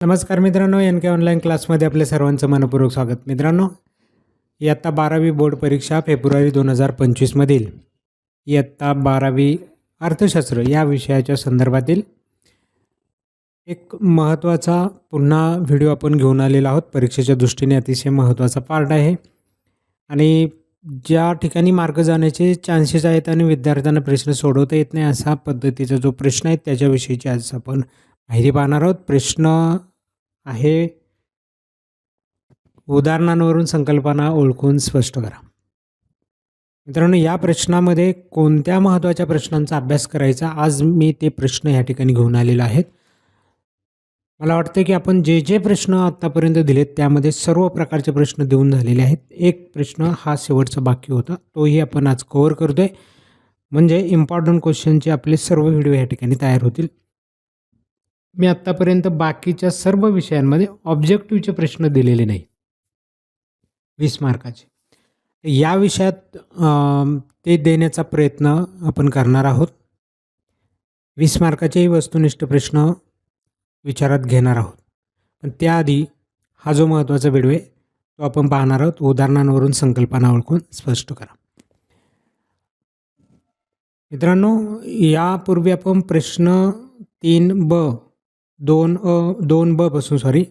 नमस्कार मित्रांनो एन के ऑनलाईन क्लासमध्ये आपल्या सर्वांचं मनपूर्वक स्वागत. मित्रांनो इयत्ता बारावी बोर्ड परीक्षा फेब्रुवारी दोन हजार पंचवीसमधील इयत्ता बारावी अर्थशास्त्र या विषयाच्या संदर्भातील एक महत्त्वाचा पुन्हा व्हिडिओ आपण घेऊन आलेलो आहोत. परीक्षेच्या दृष्टीने अतिशय महत्त्वाचा पार्ट आहे. आणि ज्या ठिकाणी मार्ग जाण्याचे चान्सेस आहेत आणि विद्यार्थ्यांना प्रश्न सोडवता येत नाही असा पद्धतीचा जो प्रश्न आहे त्याच्याविषयीची आज आपण माहिती पाहणार आहोत. प्रश्न आहे. उदाहरणांवरून संकल्पना ओळखून स्पष्ट करा. मित्रांनो या प्रश्नामध्ये कोणत्या महत्त्वाच्या प्रश्नांचा अभ्यास करायचा आज मी ते प्रश्न या ठिकाणी घेऊन आलेलो आहेत. मला वाटतं की आपण जे जे प्रश्न आत्तापर्यंत दिलेत त्यामध्ये सर्व प्रकारचे प्रश्न देऊन झालेले आहेत. एक प्रश्न हा शेवटचा बाकी होता तोही आपण आज कव्हर करतोय. म्हणजे इम्पॉर्टंट क्वेश्चनचे आपले सर्व व्हिडिओ या ठिकाणी तयार होतील. मी आत्तापर्यंत बाकीच्या सर्व विषयांमध्ये ऑब्जेक्टिव्हचे प्रश्न दिलेले नाही वीस मार्काचे. या विषयात ते देण्याचा प्रयत्न आपण करणार आहोत. वीस मार्काचेही वस्तुनिष्ठ प्रश्न विचारात घेणार आहोत. पण त्याआधी हा जो महत्त्वाचा व्हिडिओ आहे तो आपण पाहणार आहोत. उदाहरणांवरून संकल्पना ओळखून स्पष्ट करा. मित्रांनो यापूर्वी आपण प्रश्न तीन ब दोन अ दोन ब पासून सॉरी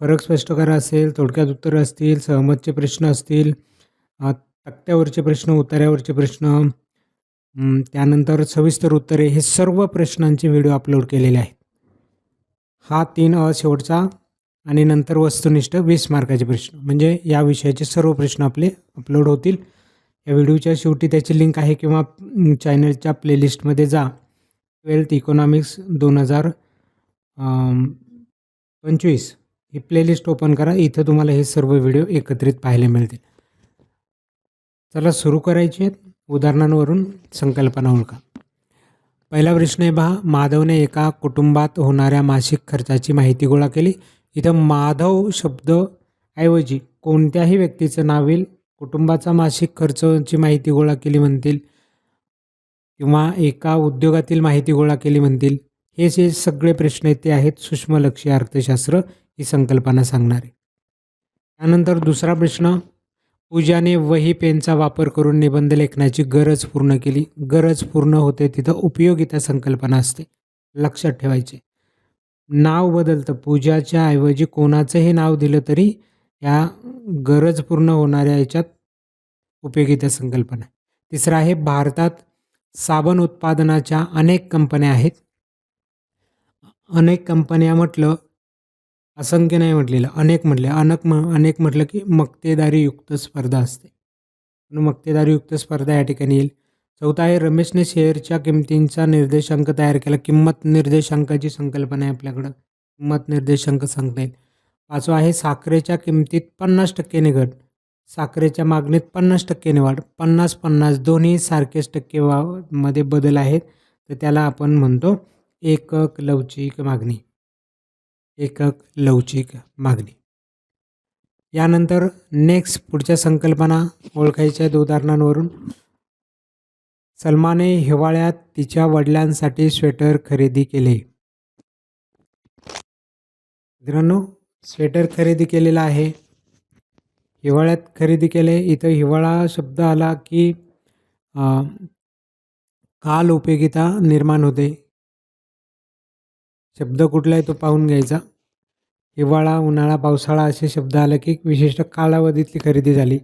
फरक स्पष्ट करा असेल थोडक्यात उत्तरं असतील सहमतचे प्रश्न असतील तक्त्यावरचे प्रश्न उतार्यावरचे प्रश्न त्यानंतर सविस्तर उत्तरे हे सर्व प्रश्नांचे व्हिडिओ अपलोड केलेले आहेत. हा तीन अ शेवटचा आणि नंतर वस्तुनिष्ठ वीस मार्काचे प्रश्न. म्हणजे या विषयाचे सर्व प्रश्न आपले अपलोड होतील. या व्हिडिओच्या शेवटी त्याची लिंक आहे किंवा चॅनलच्या प्लेलिस्टमध्ये जा. ट्वेल्थ इकॉनॉमिक्स दोन हजार पंचवीस. ही प्लेलिस्ट ओपन करा. इथं तुम्हाला हे सर्व व्हिडिओ एकत्रित पाहायला मिळतील. चला सुरू करायचे आहेत. उदाहरणांवरून संकल्पना ओळखा. पहिला प्रश्न आहे पहा. माधवने एका कुटुंबात होणाऱ्या मासिक खर्चाची माहिती गोळा केली. इथं माधव शब्द ऐवजी कोणत्याही व्यक्तीचं नाव येईल. कुटुंबाचा मासिक खर्चाची माहिती गोळा केली म्हणतील. किंवा एका उद्योगातील माहिती गोळा केली म्हणतील. हे जे सगळे प्रश्न आहेत ते आहेत सूक्ष्मलक्षी अर्थशास्त्र ही संकल्पना सांगणारे. त्यानंतर दुसरा प्रश्न पूजाने वही पेनचा वापर करून निबंध लेखनाची गरज पूर्ण केली. गरज पूर्ण होते तिथं उपयोगिता संकल्पना असते. लक्षात ठेवायचे. नाव बदलतं. पूजाच्या ऐवजी कोणाचंही नाव दिलं तरी या गरज पूर्ण होणाऱ्या याच्यात उपयोगिता संकल्पना तिसरं आहे भारतात साबण उत्पादनाच्या अनेक कंपन्या आहेत. अनेक कंपन्या म्हटलं असंख्य नाही म्हटलेलं अनेक म्हटले अनेक म अनेक म्हटलं की मक्तेदारीयुक्त स्पर्धा असते. म्हणून मक्तेदारीयुक्त स्पर्धा या ठिकाणी येईल. चौथा आहे रमेशने शेअरच्या किमतींचा निर्देशांक तयार केला. किंमत निर्देशांकाची संकल्पना आहे आपल्याकडं. किंमत निर्देशांक सांगता येईल. पाचवा आहे साखरेच्या किमतीत पन्नास टक्क्याने घट. साखरेच्या मागणीत पन्नास टक्क्याने वाढ. पन्नास पन्नास दोन्ही सारखेच टक्के वा मध्ये बदल आहेत. तर त्याला आपण म्हणतो एकक लवचिक मागणी. एकक लवचिक मागणी. यानंतर नेक्स्ट पुढच्या संकल्पना ओळखायच्या उदाहरणांवरून सलमाने हिवाळ्यात तिच्या वडिलांसाठी स्वेटर खरेदी केले. मित्रांनो स्वेटर खरेदी केलेला आहे. हिवाळ्यात खरेदी केले. इथं हिवाळा शब्द आला की काल उपयोगिता निर्माण होते. शब्द कुठला आहे तो पाहून घ्यायचा. हिवाळा उन्हाळा पावसाळा असे शब्द आले की विशिष्ट कालावधीतली खरेदी झाली.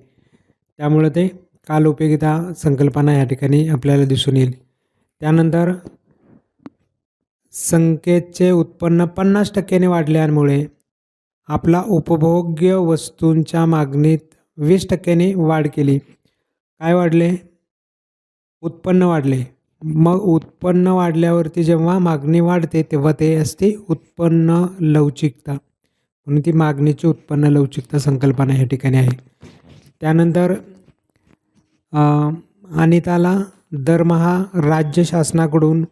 त्यामुळं ते काल उपयोगिता संकल्पना या ठिकाणी आपल्याला दिसून येईल. त्यानंतर संख्येचे उत्पन्न पन्नास टक्क्याने वाढल्यामुळे आपला उपभोग्य वस्तूंच्या मागणीत वीस टक्क्याने वाढ केली. काय वाढले? उत्पन्न वाढले. मग उत्पन्न वाढल्यावरती जेव्हा मागणी वाढते तेव्हा ते असते उत्पन्न लवचिकता. म्हणून ती मागणीची उत्पन्न लवचिकता संकल्पना या ठिकाणी आहे. त्यानंतर अनिताला दरमहा राज्य शासनाकडून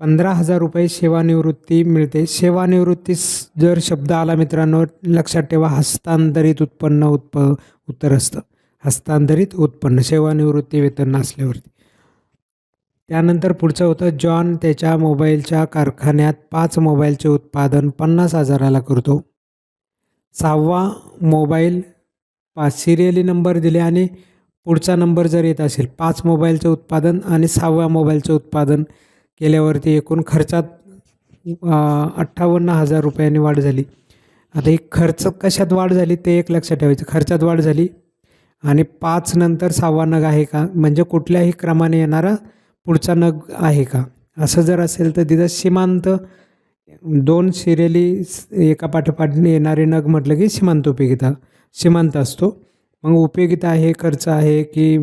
पंधरा हजार रुपये सेवानिवृत्ती मिळते. सेवानिवृत्ती जर शब्द आला मित्रांनो लक्षात ठेवा हस्तांतरित उत्पन्न उत्प उत्तर असतं. हस्तांतरित उत्पन्न सेवानिवृत्ती वेतन असल्यावरती. त्यानंतर पुढचं होतं जॉन त्याच्या मोबाईलच्या कारखान्यात पाच मोबाईलचे उत्पादन पन्नास हजाराला करतो. सहावा मोबाईल पाच सिरियली नंबर दिले आणि पुढचा नंबर जर येत असेल पाच मोबाईलचं उत्पादन आणि सहाव्या मोबाईलचं उत्पादन केल्यावरती एकूण खर्चात अठ्ठावन्न हजार रुपयांनी वाढ झाली. आता ही खर्च कशात वाढ झाली ते एक लक्षात ठेवायचं. खर्चात वाढ झाली आणि पाच नंतर सहावा नग आहे का? म्हणजे कुठल्याही क्रमाने येणारा पुढचा नग आहे का? असं जर असेल तर तिथं सीमांत दोन सिरियली एका पाठोपाठ येणारे नग म्हटलं की सीमांत उपयोगिता सीमांत असतो. मग उपयोगिता आहे खर्च आहे की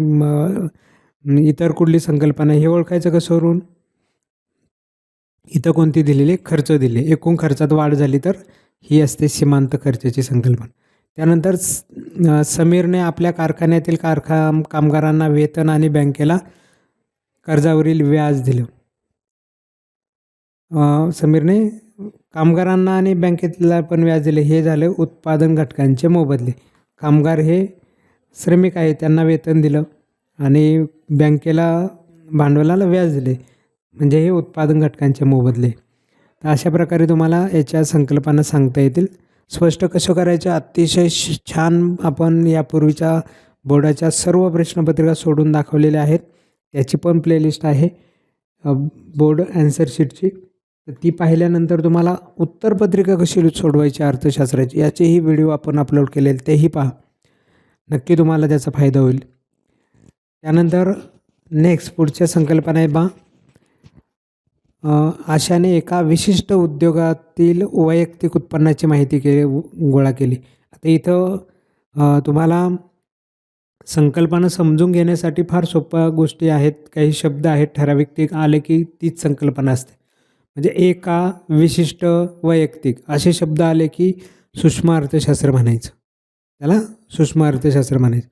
इतर कुठली संकल्पना हे ओळखायचं कसं इथं कोणती दिलेली? खर्च दिले. एकूण खर्चात वाढ झाली तर ही असते सीमांत खर्चाची संकल्पना. त्यानंतर स- समीरने आपल्या कारखान्यातील कारखा कामगारांना वेतन आणि बँकेला कर्जावरील व्याज दिलं. समीरने कामगारांना आणि बँकेतला पण व्याज दिले. हे झाले उत्पादन घटकांचे मोबदले. कामगार हे श्रमिक आहे त्यांना वेतन दिलं आणि बँकेला भांडवलाला व्याज दिले. म्हणजे हे उत्पादन घटकांचे मोबदले. तर अशा प्रकारे तुम्हाला याच्या संकल्पना सांगता येतील. स्पष्ट कसं करायचं? अतिशय श- छान आपण यापूर्वीच्या बोर्डाच्या सर्व प्रश्नपत्रिका सोडून दाखवलेल्या आहेत. त्याची पण प्लेलिस्ट आहे. बोर्ड ॲन्सर शीटची तर ती पाहिल्यानंतर तुम्हाला उत्तरपत्रिका कशी सोडवायची अर्थशास्त्राची याचेही व्हिडिओ आपण अपलोड केलेले तेही पहा. नक्की तुम्हाला त्याचा फायदा होईल. त्यानंतर नेक्स्ट पुढच्या संकल्पना आहे बा. आशाने एका विशिष्ट उद्योगातील वैयक्तिक उत्पन्नाची माहिती केली गोळा केली. आता इथं तुम्हाला संकल्पना समजून घेण्यासाठी फार सोप्या गोष्टी आहेत. काही शब्द आहेत ठराविक ते आले की तीच संकल्पना असते. म्हणजे एका विशिष्ट वैयक्तिक असे शब्द आले की सूक्ष्म अर्थशास्त्र म्हणायचं. त्याला सूक्ष्म अर्थशास्त्र म्हणायचं.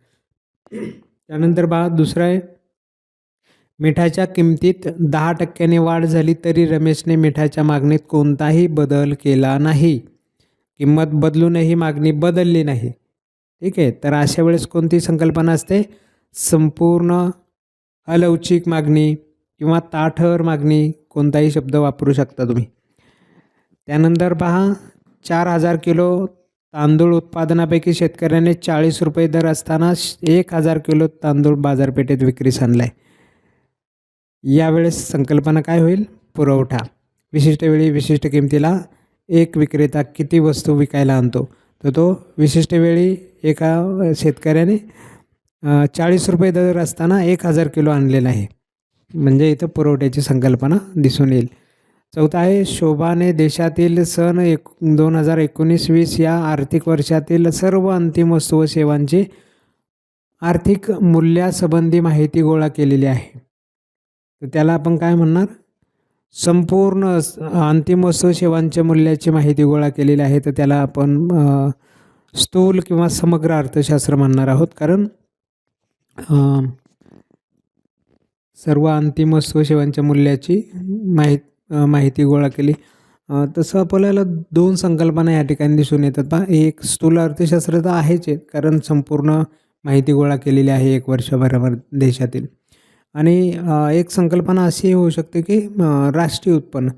त्यानंतर बा दुसरं आहे. मिठाच्या किमतीत दहा टक्क्याने वाढ झाली तरी रमेशने मिठाच्या मागणीत कोणताही बदल केला नाही. किंमत बदलूनही मागणी बदलली नाही. ठीक आहे? तर अशा वेळेस कोणती संकल्पना असते? संपूर्ण अलवचिक मागणी किंवा ताठर मागणी कोणताही शब्द वापरू शकता तुम्ही. त्यानंतर पहा चार हजार किलो तांदूळ उत्पादनापैकी शेतकऱ्याने चाळीस रुपये दर असताना एक हजार किलो तांदूळ बाजारपेठेत विक्रीस आणलाय. यावेळेस संकल्पना काय होईल? पुरवठा. विशिष्ट वेळी विशिष्ट किमतीला एक विक्रेता किती वस्तू विकायला आणतो? तर तो विशिष्ट वेळी एका शेतकऱ्याने चाळीस रुपये दर असताना एक हजार किलो आणलेला आहे. म्हणजे इथं पुरवठ्याची संकल्पना दिसून येईल. चौथा आहे शोभाने देशातील सण एक दोन हजार एकोणीस वीस या आर्थिक वर्षातील सर्व अंतिम वस्तू व सेवांची आर्थिक मूल्यासंबंधी माहिती गोळा केलेली आहे. तर त्याला आपण काय म्हणणार? संपूर्ण अंतिम वस्तू सेवांच्या मूल्याची माहिती गोळा केलेली आहे तर त्याला आपण स्थूल किंवा समग्र अर्थशास्त्र म्हणणार आहोत. कारण सर्व अंतिम वस्तू सेवांच्या मूल्याची माहीत माहिती गोळा केली. तसं आपल्याला दोन संकल्पना या ठिकाणी दिसून येतात पहा. एक स्थूल अर्थशास्त्र तर आहेच आहे कारण संपूर्ण माहिती गोळा केलेली आहे एक वर्षभरावर देशातील. आणि एक संकल्पना अशी होऊ शकते की राष्ट्रीय उत्पन्न.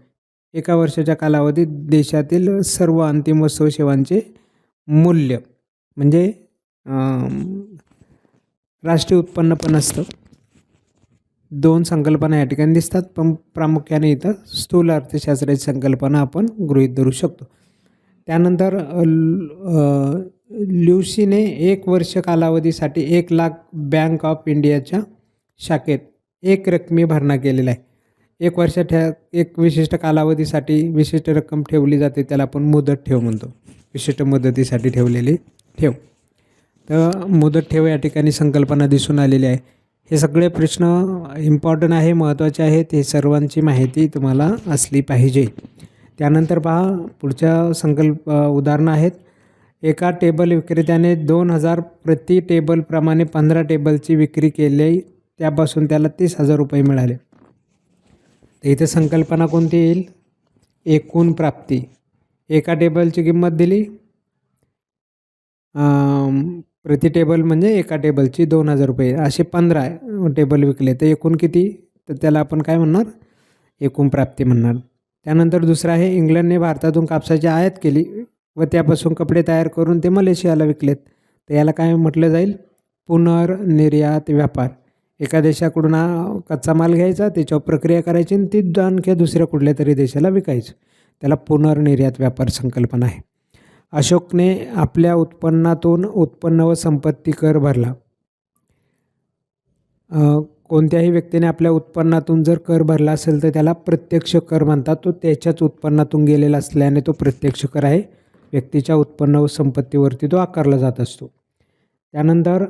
एका वर्षाच्या कालावधीत देशातील सर्व अंतिम वस्तू सेवांचे मूल्य म्हणजे राष्ट्रीय उत्पन्न पण असतं. दोन संकल्पना या ठिकाणी दिसतात पण प्रामुख्याने इथं स्थूल अर्थशास्त्राची संकल्पना आपण गृहीत धरू शकतो. त्यानंतर ल- ल्युसीने एक वर्ष कालावधीसाठी एक लाख बँक ऑफ इंडियाच्या शाखेत एक रकमी भरणा केलेला आहे. एक वर्ष ठे एक विशिष्ट कालावधीसाठी विशिष्ट रक्कम ठेवली जाते त्याला आपण मुदत ठेव म्हणतो. विशिष्ट मुदतीसाठी ठेवलेली ठेव. तर मुदत ठेव या ठिकाणी संकल्पना दिसून आलेली आहे. हे सगळे प्रश्न इम्पॉर्टंट आहे महत्त्वाचे आहेत हे सर्वांची माहिती तुम्हाला असली पाहिजे. त्यानंतर पहा पुढच्या संकल्प उदाहरणं आहेत. एका टेबल विक्रेत्याने दोन हजार प्रति टेबलप्रमाणे पंधरा टेबलची विक्री केली त्यापासून त्याला तीस हजार रुपये मिळाले. तर इथे संकल्पना कोणती येईल? एकूण प्राप्ती. एका टेबलची किंमत दिली. प्रति टेबल म्हणजे एका टेबलची दोन हजार रुपये. असे पंधरा टेबल विकले. तर एकूण किती? तर त्याला आपण काय म्हणणार? एकूण प्राप्ती म्हणणार. त्यानंतर दुसरं आहे इंग्लंडने भारतातून कापसाची आयात केली व त्यापासून कपडे तयार करून ते मलेशियाला विकलेत. तर याला काय म्हटलं जाईल? पुनर्निर्यात व्यापार. एका देशाकडून हा कच्चा माल घ्यायचा त्याच्यावर प्रक्रिया करायची आणि ती आणखी दुसऱ्या कुठल्या तरी देशाला विकायचं. त्याला पुनर्निर्यात व्यापार संकल्पना आहे. अशोकने आपल्या उत्पन्नातून उत्पन्न व संपत्ती कर भरला. कोणत्याही व्यक्तीने आपल्या उत्पन्नातून जर कर भरला असेल तर त्याला प्रत्यक्ष कर म्हणतात. तो त्याच्याच उत्पन्नातून गेलेला असल्याने तो प्रत्यक्ष कर आहे. व्यक्तीच्या उत्पन्न व संपत्तीवरती तो आकारला जात असतो. त्यानंतर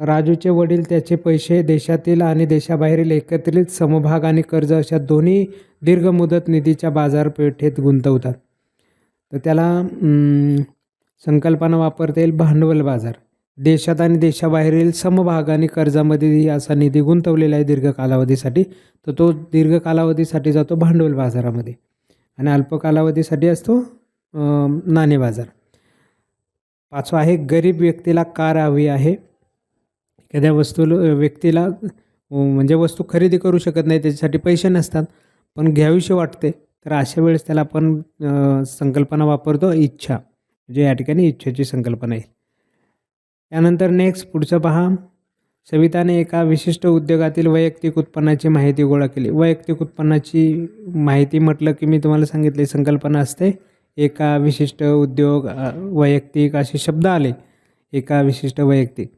राजूचे वडील त्याचे पैसे देशातील आणि देशाबाहेरील एकत्रित समभाग आणि कर्ज अशा दोन्ही दीर्घ मुदत निधीच्या बाजारपेठेत गुंतवतात. तर त्याला संकल्पना वापरता येईल भांडवल बाजार. देशात आणि देशाबाहेरील समभाग आणि कर्जामध्ये असा निधी गुंतवलेला आहे दीर्घ कालावधीसाठी. तर तो दीर्घ कालावधीसाठी जातो भांडवल बाजारामध्ये. आणि अल्प कालावधीसाठी असतो नाणे बाजार. पाचवा आहे गरीब व्यक्तीला कार हवी आहे. एखाद्या वस्तूला व्यक्तीला म्हणजे वस्तू खरेदी करू शकत नाही त्याच्यासाठी पैसे नसतात. पण घ्यावीशी वाटते तर अशा वेळेस त्याला आपण संकल्पना वापरतो इच्छा. म्हणजे या ठिकाणी इच्छेची संकल्पना आहे. त्यानंतर नेक्स्ट पुढचं पहा. सविताने एका विशिष्ट उद्योगातील वैयक्तिक उत्पन्नाची माहिती गोळा केली. वैयक्तिक उत्पन्नाची माहिती म्हटलं की मी तुम्हाला सांगितले संकल्पना असते. एका विशिष्ट उद्योग वैयक्तिक असे शब्द आले. एका विशिष्ट वैयक्तिक.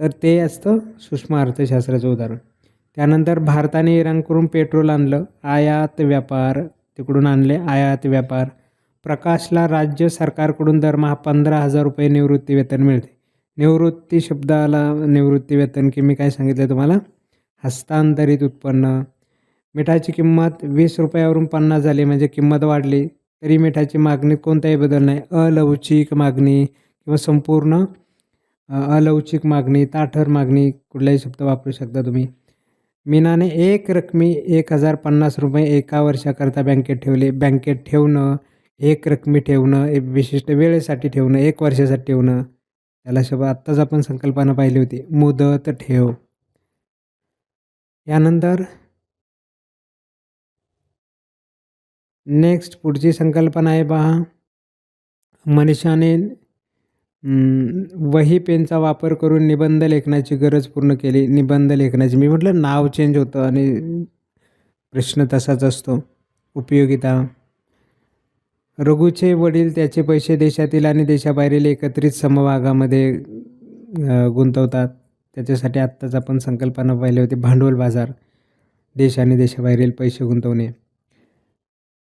तर ते असतं सूक्ष्म अर्थशास्त्राचं उदाहरण. त्यानंतर भारताने इराणकडून पेट्रोल आणलं आयात व्यापार तिकडून आणले आयात व्यापार. प्रकाशला राज्य सरकारकडून दरमहा पंधरा हजार रुपये निवृत्ती वेतन मिळते. निवृत्ती शब्दाला निवृत्ती वेतन की मी काय सांगितलं तुम्हाला? हस्तांतरित उत्पन्न. मिठाची किंमत वीस रुपयावरून पन्नास झाली म्हणजे किंमत वाढली तरी मिठाची मागणीत कोणताही बदल नाही. अलवचिक मागणी किंवा संपूर्ण अलवचिक मागणी ताठर मागणी कुठलाही शब्द वापरू शकता तुम्ही. मीनाने एक रकमी एक हजार पन्नास रुपये एका वर्षाकरता बँकेत ठेवले. बँकेत ठेवणं एक रकमी ठेवणं एक विशिष्ट वेळेसाठी ठेवणं एक वर्षासाठी ठेवणं त्याला शब्द आत्ताच आपण संकल्पना पाहिली होती. मुदत ठेव. यानंतर नेक्स्ट पुढची संकल्पना आहे पहा. मनीषाने वही पेनचा वापर करून निबंध लेखनाची गरज पूर्ण केली. निबंध लेखनाची मी म्हटलं नाव चेंज होतं आणि प्रश्न तसाच असतो. उपयोगिता. रघुचे वडील त्याचे पैसे देशातील आणि देशाबाहेरील एकत्रित समभागामध्ये गुंतवतात. त्याच्यासाठी आत्ताच आपण संकल्पना पाहिली होती भांडवल बाजार. देश आणि देशाबाहेरील पैसे गुंतवणे.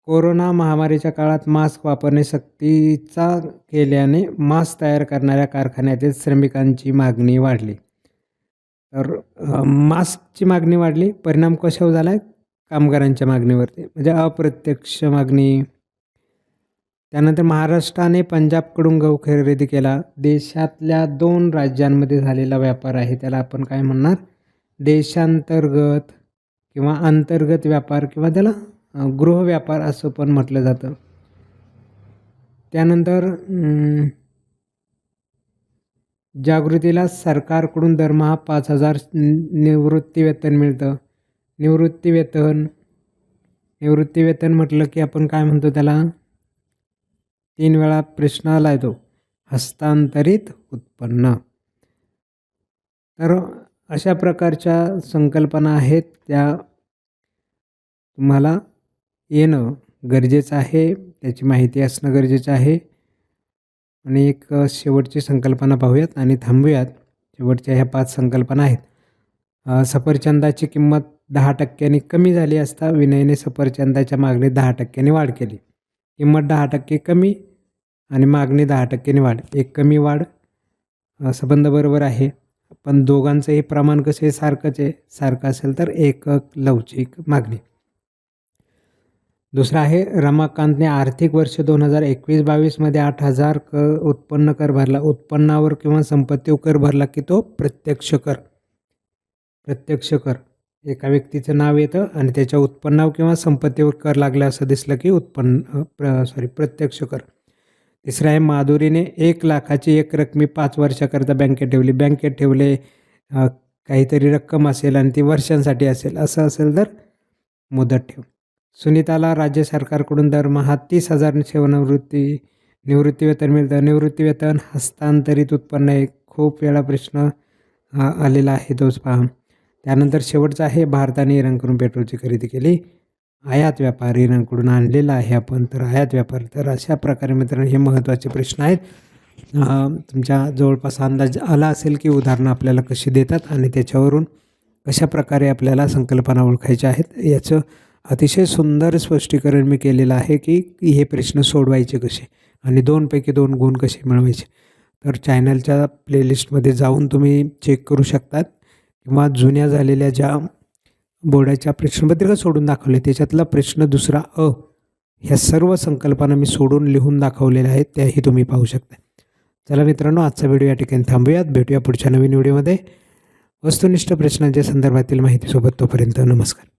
कोरोना महामारीच्या काळात मास्क वापरणे सक्तीचा केल्याने मास्क तयार करणाऱ्या कारखान्यातील श्रमिकांची मागणी वाढली. तर मास्कची मागणी वाढली. परिणाम कशावर झाला आहे कामगारांच्या मागणीवरती. म्हणजे अप्रत्यक्ष मागणी. त्यानंतर महाराष्ट्राने पंजाबकडून गहू खरेदी केला. देशातल्या दोन राज्यांमध्ये झालेला व्यापार आहे. त्याला आपण काय म्हणणार? देशांतर्गत किंवा अंतर्गत व्यापार किंवा त्याला गृहव्यापार असं पण म्हटलं जातं. त्यानंतर जागृतीला सरकारकडून दरमहा पाच हजार निवृत्ती वेतन मिळतं. निवृत्ती वेतन निवृत्ती वेतन म्हटलं की आपण काय म्हणतो त्याला? तीन वेळा प्रश्नाला येतो हस्तांतरित उत्पन्न. तर अशा प्रकारच्या संकल्पना आहेत त्या तुम्हाला येणं गरजेचं आहे त्याची माहिती असणं गरजेचं आहे. आणि एक शेवटची संकल्पना पाहूयात आणि थांबूयात. शेवटच्या ह्या पाच संकल्पना आहेत. सफरचंदाची किंमत दहा टक्क्यांनी कमी झाली असता विनयने सफरचंदाच्या मागणीत दहा टक्क्यांनी वाढ केली. किंमत दहा टक्के कमी आणि मागणी दहा टक्क्यांनी वाढ. एक कमी वाढ संबंध बरोबर आहे. पण दोघांचंही प्रमाण कसं आहे? सारखंच आहे. सारखं असेल तर एकक लवचिक मागणी. दुसरा आहे रमाकांतने आर्थिक वर्ष दोन हजार एकवीस बावीसमध्ये आठ हजार क उत्पन्न कर भरला. उत्पन्नावर किंवा संपत्तीवर कर भरला की तो प्रत्यक्ष कर. प्रत्यक्ष कर. एका व्यक्तीचं नाव येतं आणि त्याच्या उत्पन्नावर किंवा संपत्तीवर कर लागला असं दिसलं की उत्पन्न प्र सॉरी प्रत्यक्ष कर. तिसरं आहे माधुरीने एक लाखाची एक रकमी पाच वर्षाकरता बँकेत ठेवली. बँकेत ठेवले काहीतरी रक्कम असेल आणि ती वर्षांसाठी असेल. असं असेल तर मुदत ठेव. सुनीताला राज्य सरकारकडून दरमहा तीस हजार सेवानिवृत्ती निवृत्तीवेतन मिळतं. निवृत्तीवेतन हस्तांतरित उत्पन्न एक खूप वेळा प्रश्न आलेला आहे तोच पहा. त्यानंतर शेवटचा आहे भारताने इराणकडून पेट्रोलची खरेदी केली. आयात व्यापार इराणकडून आणलेला आहे आपण. तर आयात व्यापार तर अशा प्रकारे मित्रांनो हे महत्त्वाचे प्रश्न आहेत. तुमच्या जवळपास अंदाज आला असेल की उदाहरणं आपल्याला कशी देतात आणि त्याच्यावरून कशा प्रकारे आपल्याला संकल्पना ओळखायच्या आहेत याचं अतिशय सुंदर स्पष्टीकरण मी केलेलं आहे की हे प्रश्न सोडवायचे कसे आणि दोनपैकी दोन गुण कसे मिळवायचे. तर चॅनलच्या प्लेलिस्टमध्ये जाऊन तुम्ही चेक करू शकतात किंवा जुन्या झालेल्या ज्या बोर्डाच्या प्रश्नपत्रिका सोडून दाखवले त्याच्यातला प्रश्न दुसरा अ ह्या सर्व संकल्पना मी सोडून लिहून दाखवलेल्या आहेत त्याही तुम्ही पाहू शकता. चला मित्रांनो आजचा व्हिडिओ या ठिकाणी थांबूयात. भेटूया पुढच्या नवीन व्हिडिओमध्ये. वस्तुनिष्ठ प्रश्नांच्या संदर्भातील माहितीसोबत तोपर्यंत नमस्कार.